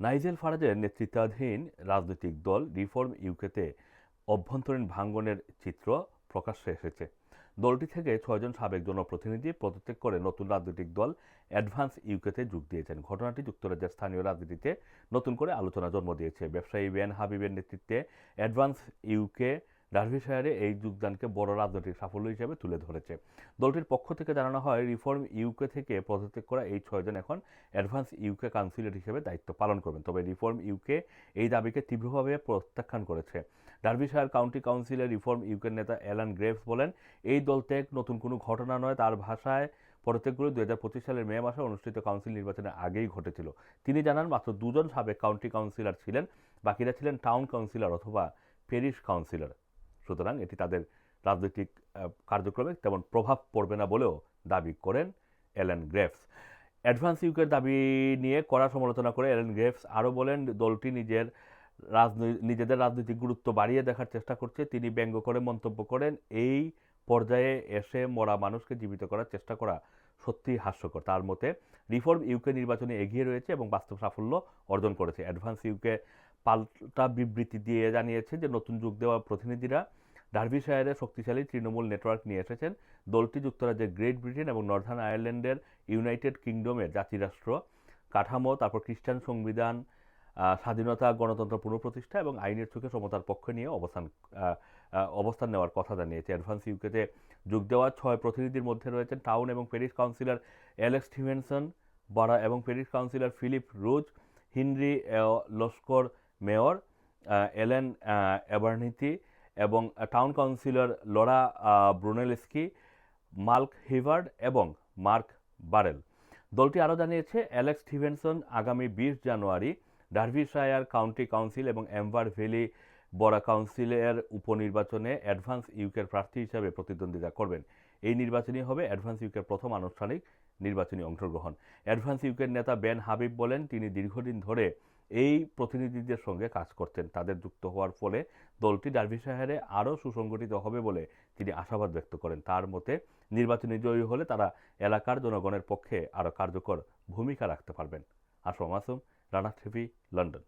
Nigel ফারাজের নেতৃত্বাধীন রাজনৈতিক দল রিফর্ম ইউকেতে অভ্যন্তরীণ ভাঙ্গনের চিত্র প্রকাশ্যে এসেছে। দলটি থেকে ছয়জন সাবেক জনপ্রতিনিধি পদত্যাগ করে নতুন রাজনৈতিক দল অ্যাডভান্স ইউকেতে যোগ দিয়েছেন। ঘটনাটি যুক্তরাজ্যের স্থানীয় রাজনীতিতে নতুন করে আলোচনা জন্ম দিয়েছে। ব্যবসায়ী বেন হাবিবের নেতৃত্বে অ্যাডভান্স ইউকে ডার্ভিশায়ারে এই যোগদানকে বড় রাজনৈতিক সাফল্য হিসেবে তুলে ধরেছে। দলটির পক্ষ থেকে জানানো হয়, রিফর্ম ইউকে থেকে পদত্যাগ করা এই ছয়জন এখন অ্যাডভান্স ইউকে কাউন্সিলর হিসেবে দায়িত্ব পালন করবেন। তবে রিফর্ম ইউকে এই দাবিকে তীব্রভাবে প্রত্যাখ্যান করেছে। ডার্ভিশায়ার কাউন্টি কাউন্সিলের রিফর্ম ইউকের নেতা অ্যালান গ্রেভস বলেন, এই দল ত্যাগ নতুন কোনো ঘটনা নয়, তার ভাষায় পদত্যাগগুলো দুই হাজার পঁচিশ সালের মে মাসে অনুষ্ঠিত কাউন্সিল নির্বাচনের আগেই ঘটেছিল। তিনি জানান, মাত্র দুজন সাবেক কাউন্টি কাউন্সিলর ছিলেন, বাকিরা ছিলেন টাউন কাউন্সিলর অথবা প্যারিশ কাউন্সিলর। সুতরাং এটি তাদের রাজনৈতিক কার্যক্রমে তেমন প্রভাব পড়বে না বলেও দাবি করেন এলেন গ্রেভস অ্যাডভান্স ইউকের দাবি নিয়ে কড়া সমালোচনা করে এলেন গ্রেভস আরও বলেন, দলটি নিজের রাজনৈ- নিজেদের রাজনৈতিক গুরুত্ব বাড়িয়ে দেখার চেষ্টা করছে। তিনি ব্যঙ্গ করে মন্তব্য করেন, এই পর্যায়ে এসে মরা মানুষকে জীবিত করার চেষ্টা করা সত্যিই হাস্যকর। তার মতে, রিফর্ম ইউকে নির্বাচনে এগিয়ে রয়েছে এবং বাস্তব সাফল্য অর্জন করেছে অ্যাডভান্স ইউকে পাল্টা বিবৃতি দিয়ে জানিয়েছে যে, নতুন যুগ দেওয়া প্রতিনিধিরা ডার্ভিশায়ারে শক্তিশালী তৃণমূল নেটওয়ার্ক নিয়ে এসেছেন। দলটি যুক্তরাজ্যের গ্রেট ব্রিটেন এবং নর্দার্ন আয়ারল্যান্ডের ইউনাইটেড কিংডমের জাতিরাষ্ট্র। কাঠামো, তারপর খ্রিস্টান সংবিধান স্বাধীনতা, গণতন্ত্র পুনঃপ্রতিষ্ঠা এবং আইনের চোখে সমতার পক্ষে নিয়ে অবস্থান অবস্থান নেওয়ার কথা জানিয়েছে অ্যাডভান্স ইউকেতে। যোগ দেওয়া ছয় প্রতিনিধির মধ্যে রয়েছেন টাউন এবং প্যারিস কাউন্সিলর অ্যালেক্স স্টিভেনসন বারা এবং parish councillor Philip Rose, Henry Laskar mayor Ellen ah, Abernethy এবং town councillor Laura Brunelski Mark হিভার্ড এবং মার্ক বারেল। দলটি আরও জানিয়েছে অ্যালেক্স স্টিভেনসন আগামী বিশ জানুয়ারি ডার্ভিশায়ার কাউন্টি কাউন্সিল এবং এম্বার ভ্যালি বরা কাউন্সিলের উপনির্বাচনে অ্যাডভান্স ইউকের প্রার্থী হিসাবে প্রতিদ্বন্দ্বিতা করবেন। এই নির্বাচনই হবে অ্যাডভান্স ইউকের প্রথম আনুষ্ঠানিক নির্বাচনী অংশগ্রহণ। অ্যাডভান্স ইউকের নেতা বেন হাবিব বলেন তিনি দীর্ঘদিন ধরে এই প্রতিনিধিদের সঙ্গে কাজ করতেন। তাদের যুক্ত হওয়ার ফলে দলটি ডার্ভিশায়ারে আরও সুসংগঠিত হবে বলে তিনি আশাবাদ ব্যক্ত করেন। তার মতে, নির্বাচনে জয়ী হলে তারা এলাকার জনগণের পক্ষে আরও কার্যকর ভূমিকা রাখতে পারবেন। আসম মাসুম, রানা থ্রিভি লন্ডন।